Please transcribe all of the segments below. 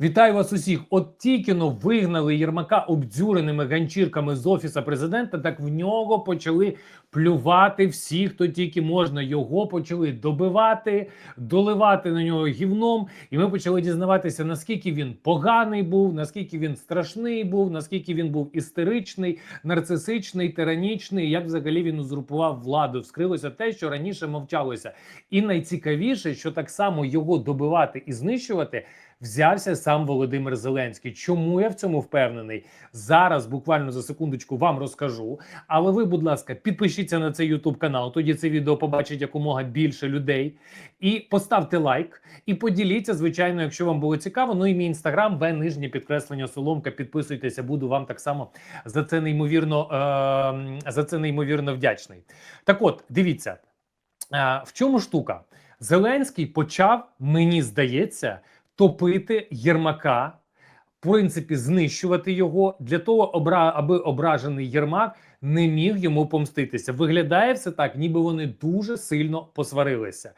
Вітаю вас усіх. От тільки но вигнали Єрмака обдзюреними ганчірками з офіса президента. Так в нього почали плювати всі, хто тільки можна. Його почали добивати, доливати на нього гівном. І ми почали дізнаватися, наскільки він поганий був, наскільки він страшний був, наскільки він був істеричний, нарцисичний, тиранічний. Як взагалі він узурпував владу? Вскрилося те, що раніше мовчалося. І найцікавіше, що так само його добивати і знищувати взявся сам Володимир Зеленський. Чому я в цьому впевнений? Зараз буквально за секундочку вам розкажу. Але ви, будь ласка, підпишіться на цей YouTube канал. Тоді це відео побачить якомога більше людей. І поставте лайк, і поділіться, звичайно, якщо вам було цікаво. Ну і мій інстаграм, в нижнє підкреслення Соломка. Підписуйтеся, буду вам так само за це неймовірно е- за це неймовірно вдячний. Так, от дивіться, е в чому штука? Зеленський почав, мені здається топити Єрмака, в принципі, знищувати його для того, аби ображений Єрмак не міг йому помститися. Виглядає все так, ніби вони дуже сильно посварилися.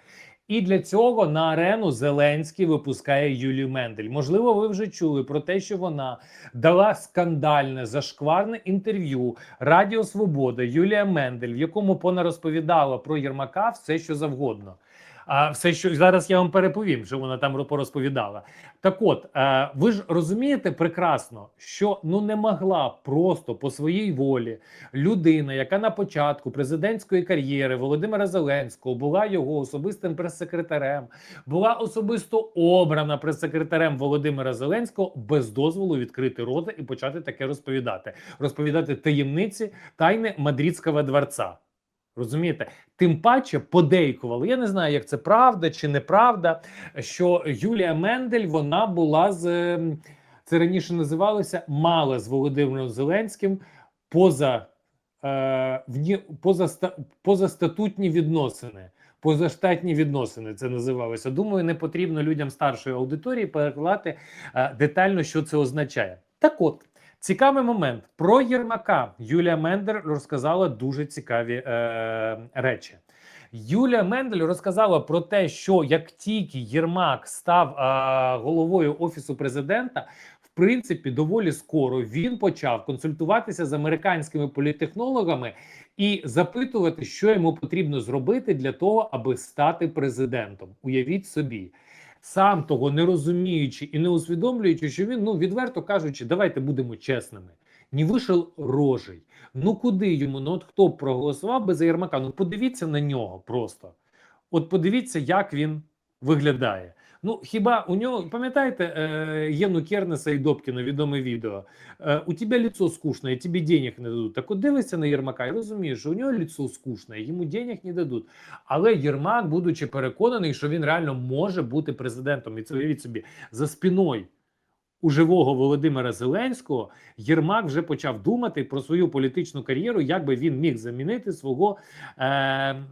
І для цього на арену Зеленський випускає Юлію Мендель. Можливо, ви вже чули про те, що вона дала скандальне зашкварне інтерв'ю Радіо Свобода Юлія Мендель, в якому вона розповідала про Єрмака все, що завгодно. А все, що зараз я вам переповім, що вона там порозповідала. Так, от е, ви ж розумієте прекрасно, що ну не могла просто по своїй волі людина, яка на початку президентської кар'єри Володимира Зеленського була його особистим прес-секретарем, була особисто обрана прес-секретарем Володимира Зеленського без дозволу відкрити рота і почати таке розповідати, розповідати таємниці тайни Мадридського дворца. Розумієте, тим паче подейкували. Я не знаю, як це правда чи неправда. Що Юлія Мендель вона була з це раніше називалося мала з Володимиром Зеленським поза е, в поза, позастатутні відносини. Позаштатні відносини це називалося. Думаю, не потрібно людям старшої аудиторії перекладати е, детально, що це означає. Так, от. Цікавий момент про Єрмака Юлія Мендер розказала дуже цікаві е, речі. Юлія Мендель розказала про те, що як тільки Єрмак став е, головою офісу президента, в принципі, доволі скоро він почав консультуватися з американськими політтехнологами і запитувати, що йому потрібно зробити для того, аби стати президентом. Уявіть собі сам того не розуміючи і не усвідомлюючи, що він, ну відверто кажучи, давайте будемо чесними. Не вийшов рожей. Ну куди йому? Ну от хто б проголосував би за Єрмака? Ну подивіться на нього просто. От подивіться, як він виглядає. Ну хіба у нього пам'ятаєте е, Єну Кернеса і Добкіна відоме відео? Е, у тебе лицо скучне, тобі денег не дадуть. Так от дивишся на Єрмака і розумієш, що у нього лицо скучне, йому денег не дадуть. Але Єрмак, будучи переконаний, що він реально може бути президентом, і це уявіть собі за спиною. У живого Володимира Зеленського Єрмак вже почав думати про свою політичну кар'єру, як би він міг замінити свого е,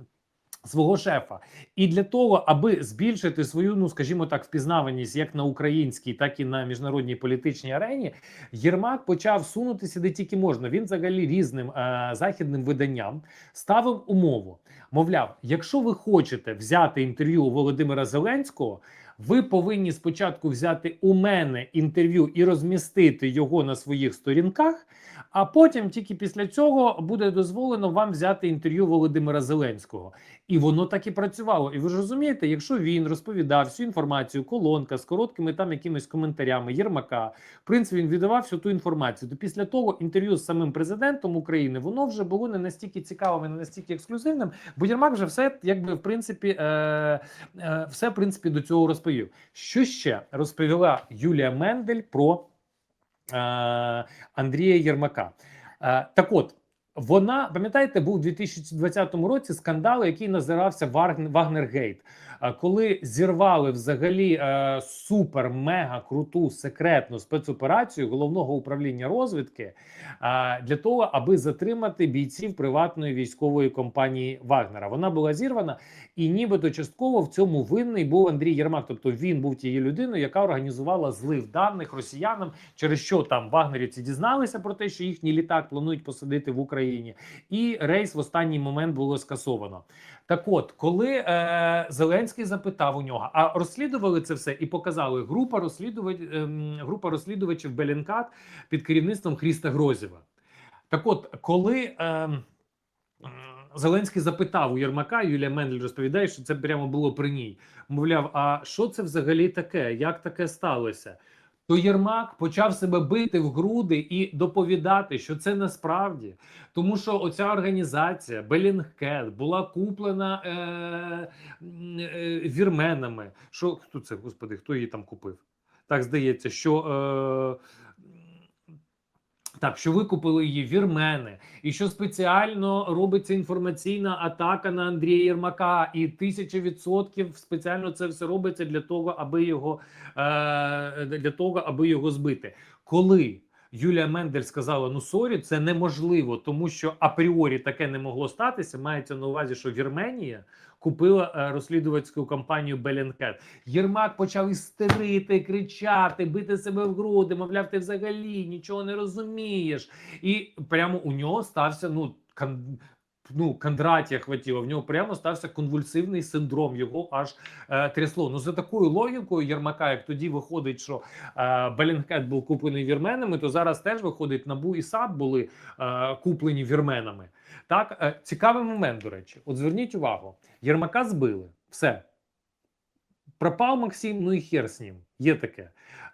свого шефа. І для того, аби збільшити свою, ну скажімо так, впізнаваність як на українській, так і на міжнародній політичній арені, Єрмак почав сунутися де тільки можна. Він взагалі різним е західним виданням ставив умову. Мовляв, якщо ви хочете взяти інтерв'ю у Володимира Зеленського. Ви повинні спочатку взяти у мене інтерв'ю і розмістити його на своїх сторінках, а потім тільки після цього буде дозволено вам взяти інтерв'ю Володимира Зеленського. І воно так і працювало. І ви ж розумієте, якщо він розповідав всю інформацію, колонка з короткими там якимись коментарями Єрмака, в принципі, він віддавав всю ту інформацію. То після того інтерв'ю з самим президентом України воно вже було не настільки цікавим, і не настільки ексклюзивним, бо Єрмак вже все, якби в принципі, е, е, все в принципі до цього розповів. Що ще розповіла Юлія Мендель про Андрія Єрмака? Е, так от. Вона пам'ятаєте, був у 2020 році скандал, який назирався Вагнергейт, коли зірвали взагалі е, супер мега круту секретну спецоперацію головного управління розвідки е, для того, аби затримати бійців приватної військової компанії Вагнера. Вона була зірвана, і нібито частково в цьому винний був Андрій Єрмак. Тобто він був тією людиною, яка організувала злив даних росіянам, через що там вагнерівці дізналися про те, що їхній літак планують посадити в Україні, і рейс в останній момент було скасовано. Так от, коли е, Зеленський запитав у нього, а розслідували це все і показали група розслідувач, ем, група розслідувачів Белінкат під керівництвом Хріста Грозєва. Так от, коли м, Зеленський запитав у Єрмака, Юлія Мендель розповідає, що це прямо було при ній. Мовляв, а що це взагалі таке? Як таке сталося? То Єрмак почав себе бити в груди і доповідати, що це насправді, тому що оця організація Белінгкет була куплена е, е, вірменами. Що хто це, господи, хто її там купив? Так здається, що. Е, так, що викупили її вірмени, і що спеціально робиться інформаційна атака на Андрія Єрмака, і тисяча відсотків спеціально це все робиться для того, аби його е, для того, аби його збити. Коли Юлія Мендель сказала: ну сорі, це неможливо, тому що апріорі таке не могло статися. Мається на увазі, що Вірменія купила е, розслідувацьку компанію Белінкет. Єрмак почав істерити, кричати, бити себе в груди. Мовляв, ти взагалі нічого не розумієш. І прямо у нього стався ну. Ну, Кондратія хватило, в нього прямо стався конвульсивний синдром. Його аж е, трясло. Ну за такою логікою Єрмака, як тоді виходить, що е, Белінкет був куплений вірменами, то зараз теж виходить набу і САД були е, куплені вірменами. Так, е, цікавий момент, до речі. От зверніть увагу: Єрмака збили. Все. Пропав Максим, ну і хер з ним. Є таке.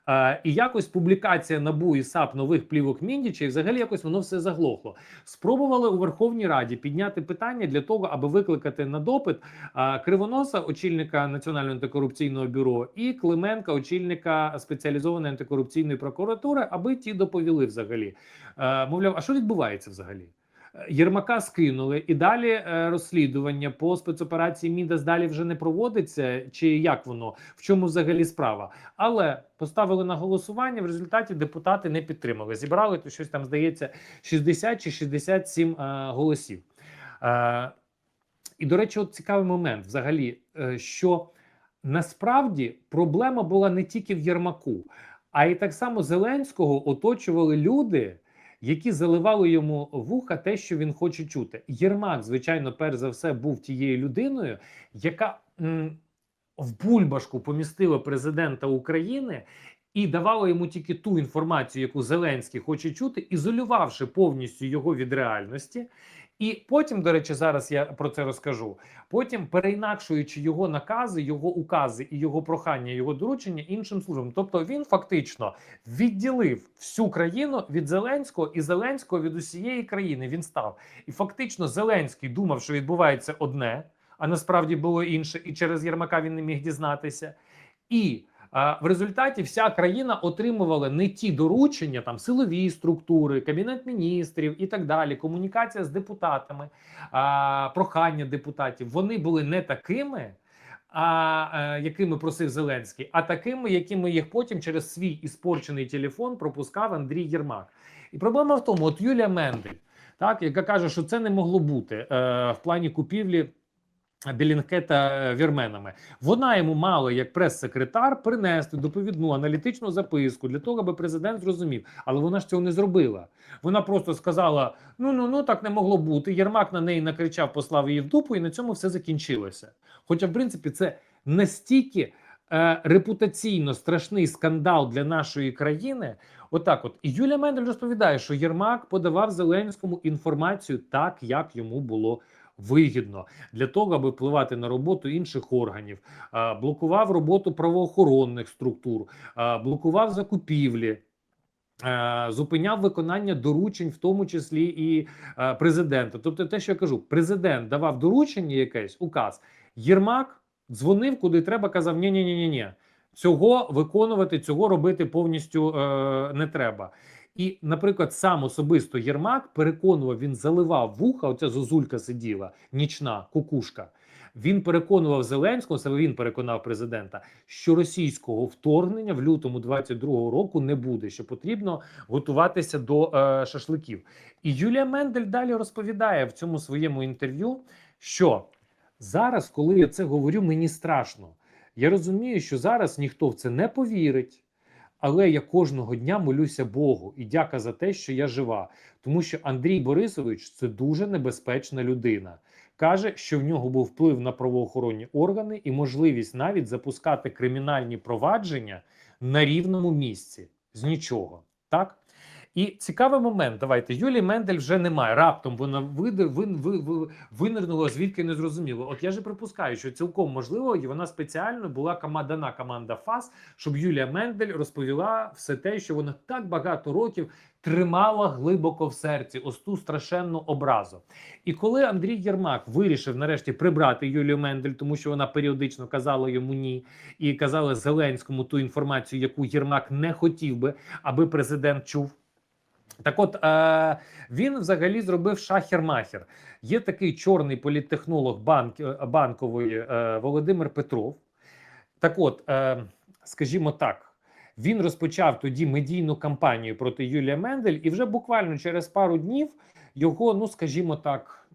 Е, і якось публікація НАБУ і САП нових плівок Міндіча, і взагалі якось воно все заглохло. Спробували у Верховній Раді підняти питання для того, аби викликати на допит е, Кривоноса, очільника Національного антикорупційного бюро, і Клименка, очільника спеціалізованої антикорупційної прокуратури, аби ті доповіли взагалі. Е, мовляв, а що відбувається взагалі? Єрмака скинули, і далі е, розслідування по спецоперації Мідас далі вже не проводиться, чи як воно в чому взагалі справа? Але поставили на голосування. В результаті депутати не підтримали. Зібрали то щось там здається 60 чи 67 е, голосів. Е, і до речі, от цікавий момент взагалі, що насправді проблема була не тільки в Єрмаку, а й так само Зеленського оточували люди які заливали йому вуха те, що він хоче чути. Єрмак, звичайно, перш за все, був тією людиною, яка м, в бульбашку помістила президента України. І давала йому тільки ту інформацію, яку Зеленський хоче чути, ізолювавши повністю його від реальності. І потім, до речі, зараз я про це розкажу. Потім переінакшуючи його накази, його укази і його прохання, його доручення іншим службам. Тобто він фактично відділив всю країну від Зеленського і Зеленського від усієї країни. Він став. І фактично Зеленський думав, що відбувається одне, а насправді було інше, і через Єрмака він не міг дізнатися. І в результаті вся країна отримувала не ті доручення, там силові структури, кабінет міністрів і так далі. Комунікація з депутатами, прохання депутатів. Вони були не такими. А якими просив Зеленський, а такими, якими їх потім через свій іспорчений телефон пропускав Андрій Єрмак. І проблема в тому, от Юлія Мендель, так яка каже, що це не могло бути е, в плані купівлі. Білінкета вірменами вона йому мала як прес-секретар принести доповідну аналітичну записку для того, аби президент зрозумів, але вона ж цього не зробила. Вона просто сказала: ну ну ну так не могло бути. Єрмак на неї накричав, послав її в дупу, і на цьому все закінчилося. Хоча, в принципі, це настільки е, репутаційно страшний скандал для нашої країни. Отак, от і Юлія Мендель розповідає, що Єрмак подавав Зеленському інформацію так, як йому було вигідно для того, аби впливати на роботу інших органів, блокував роботу правоохоронних структур, блокував закупівлі. Зупиняв виконання доручень, в тому числі і президента. Тобто, те, що я кажу, президент давав доручення, якесь указ. Єрмак дзвонив, куди треба, казав: ні ні ні ні ні цього виконувати, цього робити повністю е, не треба. І, наприклад, сам особисто Єрмак переконував, він заливав вуха. Оця зозулька сиділа, нічна кукушка. Він переконував Зеленського, саме він переконав президента, що російського вторгнення в лютому 22-го року не буде, що потрібно готуватися до е, шашликів. І Юлія Мендель далі розповідає в цьому своєму інтерв'ю, що зараз, коли я це говорю, мені страшно. Я розумію, що зараз ніхто в це не повірить. Але я кожного дня молюся Богу і дяка за те, що я жива, тому що Андрій Борисович це дуже небезпечна людина. каже, що в нього був вплив на правоохоронні органи і можливість навіть запускати кримінальні провадження на рівному місці з нічого. Так і цікавий момент. Давайте Юлії Мендель вже немає. Раптом вона види, вин, ви, ви, винирнула звідки не зрозуміло. От я же припускаю, що цілком можливо, і вона спеціально була дана команда ФАС, щоб Юлія Мендель розповіла все те, що вона так багато років тримала глибоко в серці ось ту страшенну образу. І коли Андрій Єрмак вирішив нарешті прибрати Юлію Мендель, тому що вона періодично казала йому ні, і казала Зеленському ту інформацію, яку Єрмак не хотів би, аби президент чув. Так, от е, він взагалі зробив шахер-махер. Є такий чорний політтехнолог банк, е, банкової е, Володимир Петров. Так, от, скажімо так, він розпочав тоді медійну кампанію проти Юлія Мендель, і вже буквально через пару днів його, ну скажімо так,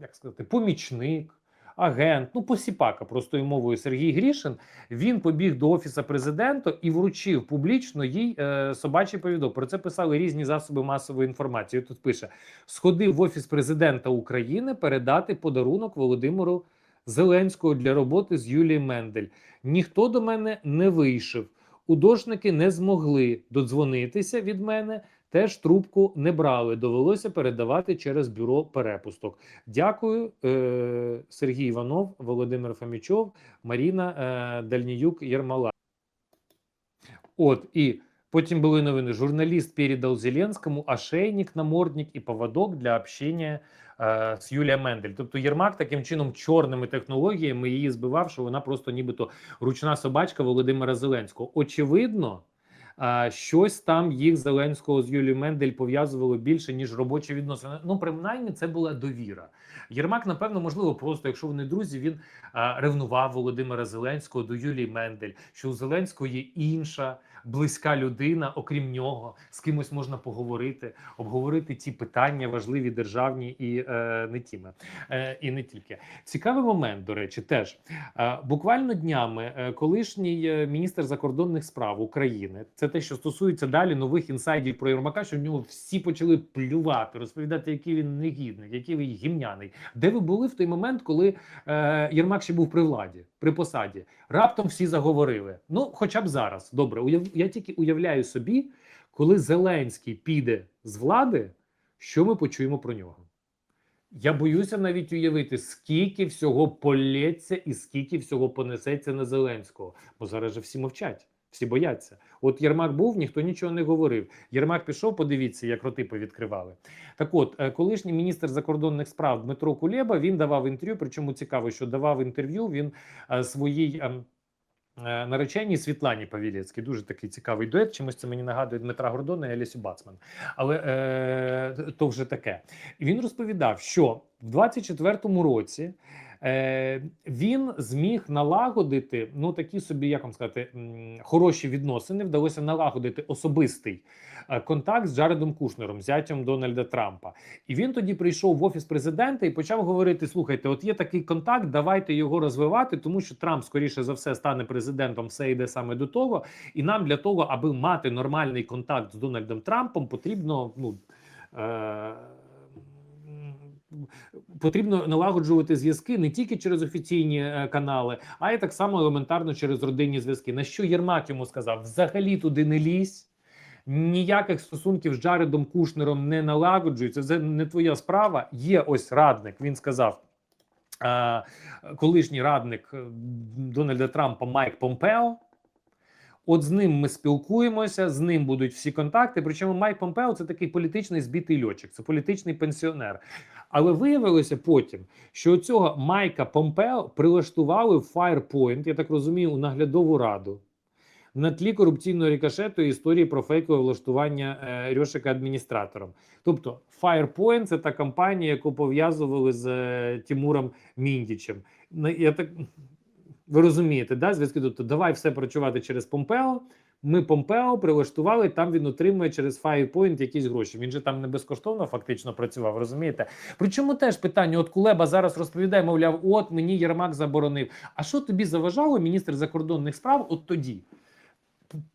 як сказати, помічник. Агент, ну посіпака простою мовою Сергій Грішин. Він побіг до офісу президента і вручив публічно їй е, собачий повідок. Про це писали різні засоби масової інформації. Тут пише: сходив в офіс президента України передати подарунок Володимиру Зеленського для роботи з Юлією Мендель. Ніхто до мене не вийшов. Удошники не змогли додзвонитися від мене. Теж трубку не брали. Довелося передавати через бюро перепусток. Дякую, е, Сергій Іванов, Володимир Фомічов, Маріна е, Дальніюк Єрмала. От і потім були новини. Журналіст передав Зеленському ошейник, намордник і поводок для общення е, з Юлія Мендель. Тобто Єрмак таким чином чорними технологіями її збивав, що вона просто нібито ручна собачка Володимира Зеленського. Очевидно. Щось там їх Зеленського з Юлією Мендель пов'язувало більше ніж робочі відносини. Ну, принаймні, це була довіра. Єрмак, напевно, можливо, просто якщо вони друзі, він а, ревнував Володимира Зеленського до Юлії Мендель, що у Зеленського є інша близька людина, окрім нього, з кимось можна поговорити, обговорити ті питання важливі державні і е, не тіми, е, і не тільки цікавий момент. До речі, теж е, буквально днями е, колишній е, міністр закордонних справ України, це те, що стосується далі нових інсайдів про Єрмака, що в нього всі почали плювати, розповідати, який він негідник, який він гімняний. Де ви були в той момент, коли е, Єрмак ще був при владі, при посаді? Раптом всі заговорили. Ну, хоча б зараз. Добре, я тільки уявляю собі, коли Зеленський піде з влади, що ми почуємо про нього. Я боюся навіть уявити, скільки всього полється і скільки всього понесеться на Зеленського. Бо зараз же всі мовчать, всі бояться. От Єрмак був, ніхто нічого не говорив. Єрмак пішов, подивіться, як роти повідкривали. Так от, е, колишній міністр закордонних справ Дмитро Кулєба він давав інтерв'ю. Причому цікаво, що давав інтерв'ю він е, своїй. е, Нареченій Світлані Павілєцькій дуже такий цікавий дует. Чимось це мені нагадує Дмитра Гордона і Алісю Бацман. Але е, то вже таке. І він розповідав, що в 24-му році е, він зміг налагодити ну такі собі, як вам сказати, хороші відносини. Вдалося налагодити особистий е, контакт з Джаредом Кушнером, зятям Дональда Трампа. І він тоді прийшов в офіс президента і почав говорити: слухайте, от є такий контакт, давайте його розвивати, тому що Трамп, скоріше за все, стане президентом. Все йде саме до того. І нам для того, аби мати нормальний контакт з Дональдом Трампом, потрібно ну. Е- Потрібно налагоджувати зв'язки не тільки через офіційні е, канали, а й так само елементарно через родинні зв'язки. На що Єрмак йому сказав: взагалі туди не лізь, ніяких стосунків з Джаредом Кушнером не налагоджується. Це не твоя справа. Є ось радник. Він сказав. е, Колишній радник е, Дональда Трампа Майк Помпео. От з ним ми спілкуємося, з ним будуть всі контакти. Причому Майк Помпео це такий політичний збитий льотчик, це політичний пенсіонер. Але виявилося потім, що цього Майка Помпео прилаштували в Firepoint, я так розумію, у наглядову раду на тлі корупційного рикошету і історії про фейкове влаштування е, Рьошика адміністратором. Тобто, Firepoint – це та компанія, яку пов'язували з е, Тимуром Міндічем. Я так ви розумієте, да? Зв'язки тобто, давай все працювати через Помпео. Ми Помпео прилаштували, там він отримує через Firepoint якісь гроші. Він же там не безкоштовно фактично працював, розумієте? Причому теж питання: от Кулеба зараз розповідає, мовляв, от мені Єрмак заборонив. А що тобі заважало, міністр закордонних справ, от тоді?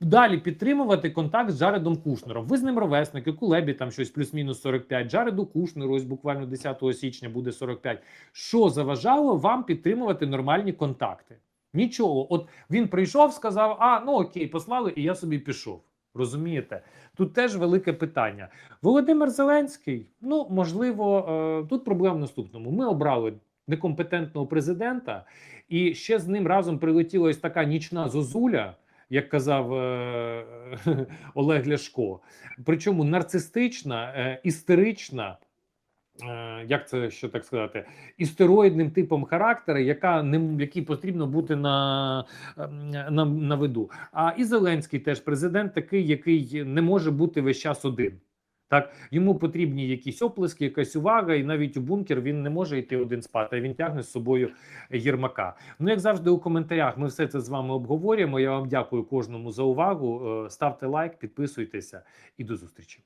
далі підтримувати контакт з Джаредом Кушнером. Ви з ним ровесники, Кулебі там щось плюс-мінус 45, Джареду Кушнеру ось буквально 10 січня буде 45. Що заважало вам підтримувати нормальні контакти? Нічого. От він прийшов, сказав: а ну окей, послали, і я собі пішов. Розумієте? Тут теж велике питання. Володимир Зеленський, ну можливо, е, тут проблема в наступному. Ми обрали некомпетентного президента, і ще з ним разом прилетіла ось така нічна зозуля, як казав е, Олег Ляшко. Причому нарцистична, е, істерична. Е, Як це що так сказати, істероїдним типом характера, яка не якій потрібно бути на, ем, на, на виду. А і Зеленський теж президент такий, який не може бути весь час один. Так, йому потрібні якісь оплески, якась увага, і навіть у бункер він не може йти один спати. Він тягне з собою Єрмака. Ну, як завжди, у коментарях ми все це з вами обговорюємо. Я вам дякую кожному за увагу. Е, Ставте лайк, підписуйтеся і до зустрічі.